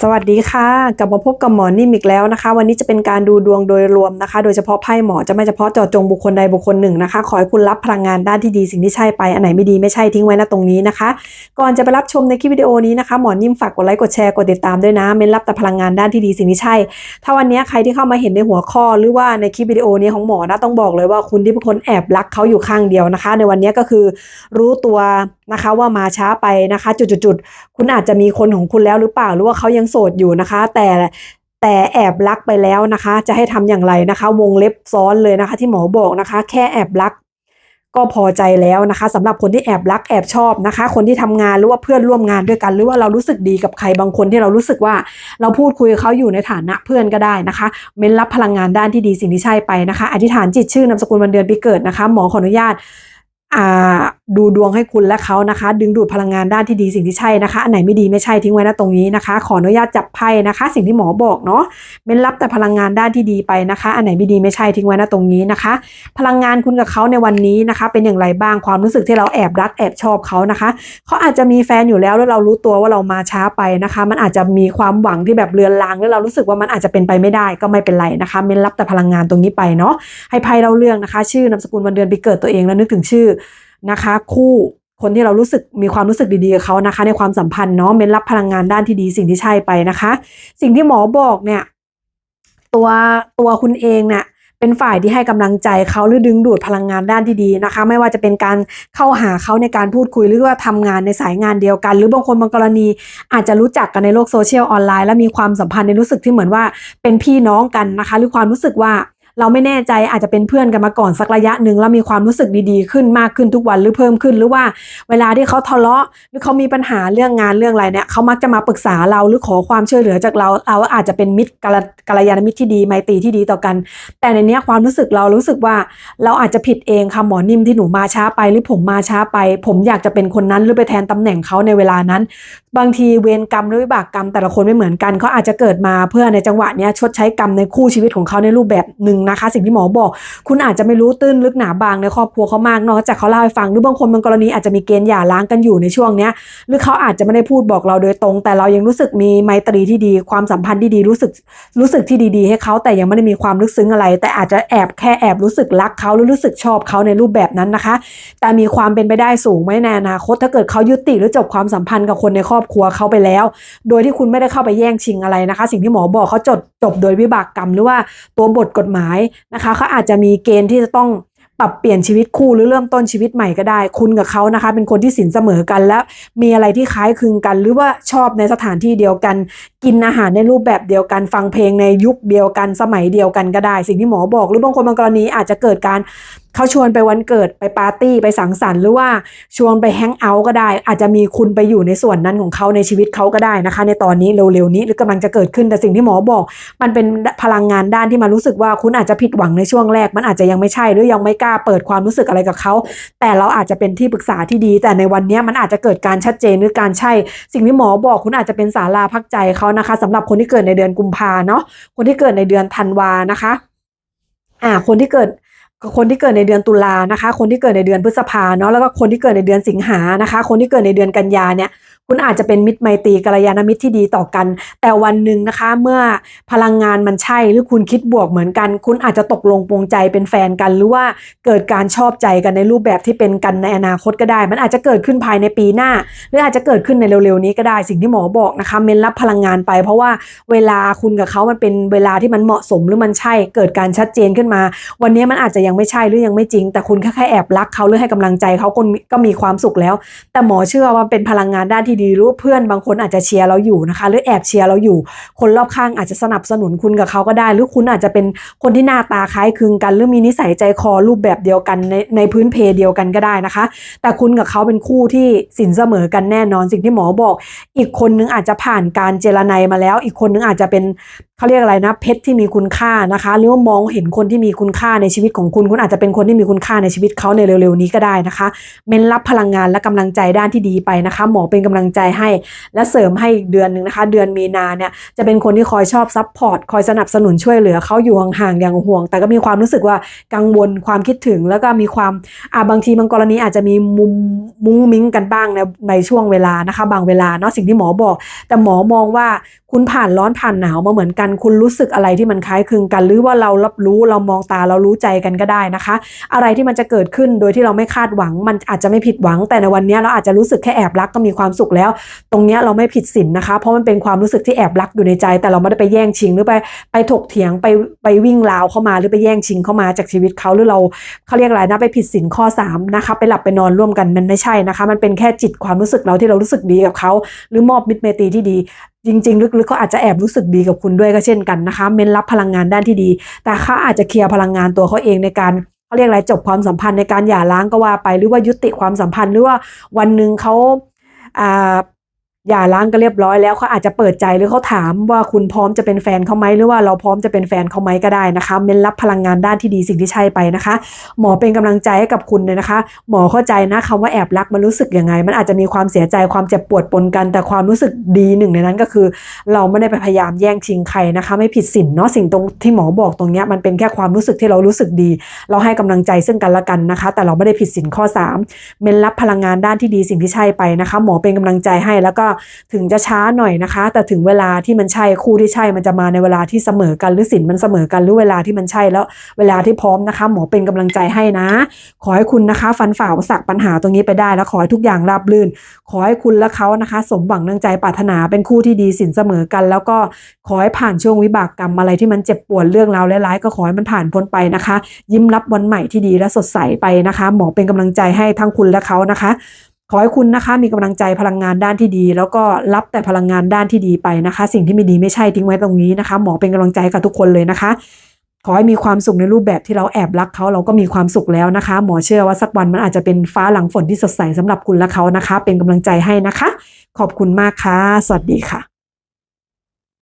สวัสดีค่ะ กลับมาพบกับหมอนิ่มอีกแล้วนะคะ วันนี้จะเป็นการดูดวงโดยรวมนะคะ โดยเฉพาะไพ่หมอจะไม่เฉพาะเจาะจงบุคคลใดบุคคลหนึ่งนะคะ ขอให้คุณรับพลังงานด้านที่ดีสิ่งที่ใช่ไป อันไหนไม่ดีไม่ใช่ทิ้งไว้นะตรงนี้นะคะ ก่อนจะไปรับชมในคลิปวิดีโอนี้นะคะ หมอนิ่มฝากกดไลค์กดแชร์กดติดตามด้วยนะเม้นรับแต่พลังงานด้านที่ดีสิ่งที่ใช่ ถ้าวันนี้ใครที่เข้ามาเห็นในหัวข้อหรือว่าในคลิปวิดีโอนี้ของหมอนะต้องบอกเลยว่าคุณที่เป็นคนแอบรักเขาอยู่ข้างเดียวนะคะ ในวันนี้ก็คือรู้ตัวนะคะว่ามาช้าไปนะคะ จุดๆๆคุณอาจจะมีคนของคุณแล้วหรือเปล่าหรือว่าเขายังโสดอยู่นะคะ แต่แต่แอบรักไปแล้วนะคะ จะให้ทำอย่างไรนะคะ วงเล็บซ้อนเลยนะคะ ที่หมอบอกนะคะ แค่แอบรัก ก็พอใจแล้วนะคะสำหรับคนที่แอบรักแอบชอบนะคะ คนที่ทำงานหรือว่าเพื่อนร่วมงานด้วยกัน หรือว่าเรารู้สึกดีกับใครบางคนที่เรารู้สึกว่า เราพูดคุยกับเขาอยู่ในฐานะเพื่อนก็ได้นะคะ เม้นรับพลังงานด้านที่ดีสิ่งที่ใช่ไปนะคะ อธิษฐานจิตชื่อนามสกุลวันเดือนปีเกิดนะคะ หมอขออนุญาต ดูดวงให้คุณและเขานะคะ ดึงดูดพลังงานด้านที่ดีสิ่งที่ใช่นะคะอันไหนไม่ดีไม่ใช่ทิ้งไว้นะตรงนี้นะคะ ขออนุญาตจับไพ่นะคะ สิ่งที่หมอบอกเนาะเม้นรับแต่พลังงานด้านที่ดีไปนะคะ อันไหนไม่ดีไม่ใช่ทิ้งไว้นะตรงนี้นะคะ พลังงานคุณกับเขาในวันนี้นะคะ เป็นอย่างไรบ้างความรู้สึกที่เราแอบรักแอบชอบเขานะคะเขาอาจจะมีแฟนอยู่แล้วแล้วเรารู้ตัวว่าเรามาช้าไปนะคะ มันอาจจะมีความหวังที่แบบเลือนลางแล้วเรารู้สึกว่ามันอาจจะเป็นไปไม่ได้ก็ไม่เป็นไรนะคะ เม้นรับแต่พลังงานตรงนี้ไปเนาะให้ไพ่เราเรื่องนะคะ ชื่อนามสกุลวันเดือนปีเกิดตัวเองแล้วนึกถึงชื่อนะคะ คู่คนที่เรารู้สึกมีความรู้สึกดีๆกับเขานะคะ ในความสัมพันธ์เนาะเม้นรับพลังงานด้านที่ดีสิ่งที่ใช่ไปนะคะ สิ่งที่หมอบอกเนี่ย ตัวตัวคุณเองเนี่ยเป็นฝ่ายที่ให้กำลังใจเขาหรือดึงดูดพลังงานด้านที่ดีนะคะ ไม่ว่าจะเป็นการเข้าหาเขาในการพูดคุยหรือว่าทำงานในสายงานเดียวกัน หรือบางคนบางกรณี อาจจะรู้จักกันในโลกโซเชียลออนไลน์และมีความสัมพันธ์ในรู้สึกที่เหมือนว่าเป็นพี่น้องกันนะคะ หรือความรู้สึกว่า เราไม่แน่ใจอาจจะเป็นเพื่อนกันมาก่อนสักระยะหนึ่งแล้วมีความรู้สึกดีๆ ขึ้นมากขึ้นทุกวันหรือเพิ่มขึ้นหรือว่า เวลาที่เขาทะเลาะหรือเขามีปัญหาเรื่องงานเรื่องอะไรเนี่ยเขามักจะมาปรึกษาเราหรือขอความช่วยเหลือจากเรา เราอาจจะเป็นมิตรกัลกลยาณมิตรที่ดีไมตรีที่ดีต่อกัน แต่ในเนี้ยความรู้สึกเรารู้สึกว่าเราอาจจะผิดเองค่ะหมอนิ่มที่หนูมาช้าไปหรือผมมาช้าไป ผมอยากจะเป็นคนนั้นหรือไปแทนตำแหน่งเขาในเวลานั้น บางทีเวรกรรมหรือวิบากกรรมแต่ละคนไม่เหมือนกันเขาอาจจะเกิดมาเพื่อในจังหวะเนี้ยชดใช้กรรมในคู่ชีวิตของเขาในรูปแบบหนึ่งนะคะ สิ่งที่หมอบอก คุณอาจจะไม่รู้ตื้นลึกหนาบางในครอบครัวเขามากนอกจากเขาเล่าให้ฟังหรือบางคนบางกรณีอาจจะมีเกณฑ์หย่าร้างกันอยู่ในช่วงเนี้ยหรือเขาอาจจะไม่ได้พูดบอกเราโดยตรง แต่เรายังรู้สึกมีไมตรีที่ดี ความสัมพันธ์ที่ดีรู้สึกรู้สึกที่ดีๆ ให้เขาแต่ยังไม่ได้มีความลึกซึ้งอะไร แต่อาจจะแอบแค่แอบรู้สึกรักเขาหรือรู้สึกชอบเขาในรูปแบบนั้นนะคะ แต่มีความเป็นไปได้สูงไหมในอนาคต ถ้าเกิดเขายุติหรือจบความสัมพันธ์กับคนในครอบครัวเขาไปแล้ว โดยที่คุณไม่ได้เข้าไปแย่งชิงอะไรนะคะ สิ่งที่หมอบอกเขาจดจบโดยวิบากกรรมหรือว่าตัวบทกฎหมายนะคะเขาอาจจะมีเกณฑ์ที่จะต้องปรับเปลี่ยนชีวิตคู่หรือเริ่มต้นชีวิตใหม่ก็ได้ คุณกับเขานะคะ เป็นคนที่สินเสมอกันและมีอะไรที่คล้ายคลึงกัน หรือว่าชอบในสถานที่เดียวกัน กินอาหารในรูปแบบเดียวกัน ฟังเพลงในยุคเดียวกันสมัยเดียวกันก็ได้ สิ่งที่หมอบอก หรือบางคนบางกรณีอาจจะเกิดการ เขาชวนไปวันเกิดไปปาร์ตี้ไปสังสรรค์หรือว่าชวนไปแฮงเอาท์ก็ได้ อาจจะมีคุณไปอยู่ในส่วนนั้นของเขาในชีวิตเขาก็ได้นะคะ ในตอนนี้เร็วๆนี้หรือกำลังจะเกิดขึ้นแต่สิ่งที่หมอบอก มันเป็นพลังงานด้านที่มารู้สึกว่าคุณอาจจะผิดหวังในช่วงแรก มันอาจจะยังไม่ใช่หรือยังไม่กล้าเปิดความรู้สึกอะไรกับเขา แต่เราอาจจะเป็นที่ปรึกษาที่ดี แต่ในวันนี้มันอาจจะเกิดการชัดเจนหรือการใช่ สิ่งที่หมอบอกคุณอาจจะเป็นศาลาพักใจเขานะคะสำหรับคนที่เกิดในเดือนกุมภาเนาะคนที่เกิดในเดือนธันวานะคะอ่าคนที่เกิด คนที่เกิดในเดือนตุลานะคะ คนที่เกิดในเดือนพฤษภาเนาะแล้วก็คนที่เกิดในเดือนสิงหานะคะ คนที่เกิดในเดือนกันยาเนี่ยคุณอาจจะเป็นมิตรไมตรีกัลยาณมิตรที่ดีต่อกัน แต่วันหนึ่งนะคะ เมื่อพลังงานมันใช่หรือคุณคิดบวกเหมือนกัน คุณอาจจะตกลงปรงใจเป็นแฟนกัน หรือว่าเกิดการชอบใจกันในรูปแบบที่เป็นกันในอนาคตก็ได้ มันอาจจะเกิดขึ้นภายในปีหน้า หรืออาจจะเกิดขึ้นในเร็วๆนี้ก็ได้สิ่งที่หมอบอกนะคะเมนรับพลังงานไป เพราะว่าเวลาคุณกับเขามันเป็นเวลาที่มันเหมาะสมหรือมันใช่ เกิดการชัดเจนขึ้นมา วันนี้มันอาจจะยังไม่ใช่หรือยังไม่จริง แต่คุณแค่แอบรักเขาหรือให้กำลังใจเขาก็มีก็มีความสุขแล้ว แต่หมอเชื่อว่าเป็นพลังงานด้านที่ดีรู้เพื่อนบางคนอาจจะเชียร์เราอยู่นะคะ หรือแอบเชียร์เราอยู่ คนรอบข้างอาจจะสนับสนุนคุณกับเขาก็ได้ หรือคุณอาจจะเป็นคนที่หน้าตาคล้ายคลึงกัน หรือมีนิสัยใจคอรูปแบบเดียวกันในในพื้นเพเดียวกันก็ได้นะคะ แต่คุณกับเขาเป็นคู่ที่สินเสมอกันแน่นอนสิ่งที่หมอบอก อีกคนนึงอาจจะผ่านการเจรไนมาแล้ว อีกคนนึงอาจจะเป็นเขาเรียกอะไรนะเพชรที่มีคุณค่านะคะหรือว่ามองเห็นคนที่มีคุณค่าในชีวิตของคุณ คุณอาจจะเป็นคนที่มีคุณค่าในชีวิตเขาในเร็วๆนี้ก็ได้นะคะ เม้นรับพลังงานและกำลังใจด้านที่ดีไปนะคะ หมอเป็นกำลังใจให้และเสริมให้อีกเดือนหนึ่งนะคะ เดือนมีนาเนี่ยจะเป็นคนที่คอยชอบซัพพอร์ตคอยสนับสนุนช่วยเหลือเขาอยู่ห่างๆอย่างห่วง แต่ก็มีความรู้สึกว่ากังวลความคิดถึง แล้วก็มีความอ่าบางทีบางกรณีอาจจะมีมุมมุ้งมิ้งกันบ้างในในช่วงเวลานะคะ บางเวลาเนาะสิ่งที่หมอบอก แต่หมอมองว่าคุณผ่านร้อนผ่านหนาวมาเหมือนกันคุณรู้สึกอะไรที่มันคล้ายคลึงกัน หรือว่าเรารับรู้เรามองตาเรารู้ใจกันก็ได้นะคะ อะไรที่มันจะเกิดขึ้นโดยที่เราไม่คาดหวัง มันอาจจะไม่ผิดหวัง แต่ในวันนี้เราอาจจะรู้สึกแค่แอบรักก็มีความสุขแล้ว ตรงนี้เราไม่ผิดศีลนะคะ เพราะมันเป็นความรู้สึกที่แอบรักอยู่ในใจ แต่เราไม่ได้ไปแย่งชิงหรือไปไปถกเถียงไปไปวิ่งราวเข้ามาหรือไปแย่งชิงเข้ามาจากชีวิตเขาหรือเราเขาเรียกอะไรนะไปผิดศีลข้อ3นะคะไปหลับไปนอนร่วมกันมันไม่ใช่นะคะ มันเป็นแค่จิตความรู้สึกเราที่เรารู้สึกดีกับเขาหรือมอบมิตรเมตรีที่ดี จริง ๆ ลึกๆเขาอาจจะแอบรู้สึกดีกับคุณด้วยก็เช่นกันนะคะ เม้นรับพลังงานด้านที่ดี แต่เขาอาจจะเคลียร์พลังงานตัวเขาเองในการเขาเรียกอะไรจบความสัมพันธ์ในการหย่าร้างก็ว่าไปหรือว่ายุติความสัมพันธ์หรือว่าวันหนึ่งเขาอ่า หย่าร้างก็เรียบร้อยแล้วเขาอาจจะเปิดใจหรือเขาถามว่าคุณพร้อมจะเป็นแฟนเขาไหมหรือว่าเราพร้อมจะเป็นแฟนเขาไหมก็ได้นะคะเม้นรับพลังงานด้านที่ดีสิ่งที่ใช่ไปนะคะ หมอเป็นกำลังใจให้กับคุณเลยนะคะ หมอเข้าใจนะคำว่าแอบรักมันรู้สึกยังไง มันอาจจะมีความเสียใจความเจ็บปวดปนกัน แต่ความรู้สึกดีหนึ่งในนั้นก็คือ เราไม่ได้ไปพยายามแย่งชิงใครนะคะ ไม่ผิดศีลเนาะสิ่งตรงที่หมอบอกตรงเนี้ยมันเป็นแค่ความรู้สึกที่เรารู้สึกดี เราให้กำลังใจซึ่งกันและกันนะคะ แต่เราไม่ได้ผิดศีลข้อ 3 เมนรับพลังงานด้านที่ดีสิ่งที่ใช่ไปนะคะ หมอเป็นกำลังใจให้แล้วก็ถึงจะช้าหน่อยนะคะ แต่ถึงเวลาที่มันใช่คู่ที่ใช่มันจะมาในเวลาที่เสมอกันหรือศีลมันเสมอกันหรือเวลาที่มันใช่แล้วเวลาที่พร้อมนะคะ หมอเป็นกำลังใจให้นะ ขอให้คุณนะคะ ฟันฝ่าอุปสรรคปัญหาตรงนี้ไปได้แล้วขอให้ทุกอย่างราบรื่น ขอให้คุณและเขานะคะ สมหวังดังใจปรารถนาเป็นคู่ที่ดีสินเสมอกัน แล้วก็ขอให้ผ่านช่วงวิบากกรรมอะไรที่มันเจ็บปวดเรื่องราวร้ายๆก็ขอให้มันผ่านพ้นไปนะคะ ยิ้มรับวันใหม่ที่ดีและสดใสไปนะคะ หมอเป็นกำลังใจให้ทั้งคุณและเขานะคะ ขอให้คุณนะคะมีกำลังใจพลังงานด้านที่ดี แล้วก็รับแต่พลังงานด้านที่ดีไปนะคะ สิ่งที่ไม่ดีไม่ใช่ทิ้งไว้ตรงนี้นะคะ หมอเป็นกำลังใจกับทุกคนเลยนะคะ ขอให้มีความสุขในรูปแบบที่เราแอบรักเขาเราก็มีความสุขแล้วนะคะ หมอเชื่อว่าสักวันมันอาจจะเป็นฟ้าหลังฝนที่สดใสสำหรับคุณและเขานะคะ เป็นกำลังใจให้นะคะ ขอบคุณมากค่ะ สวัสดีค่ะ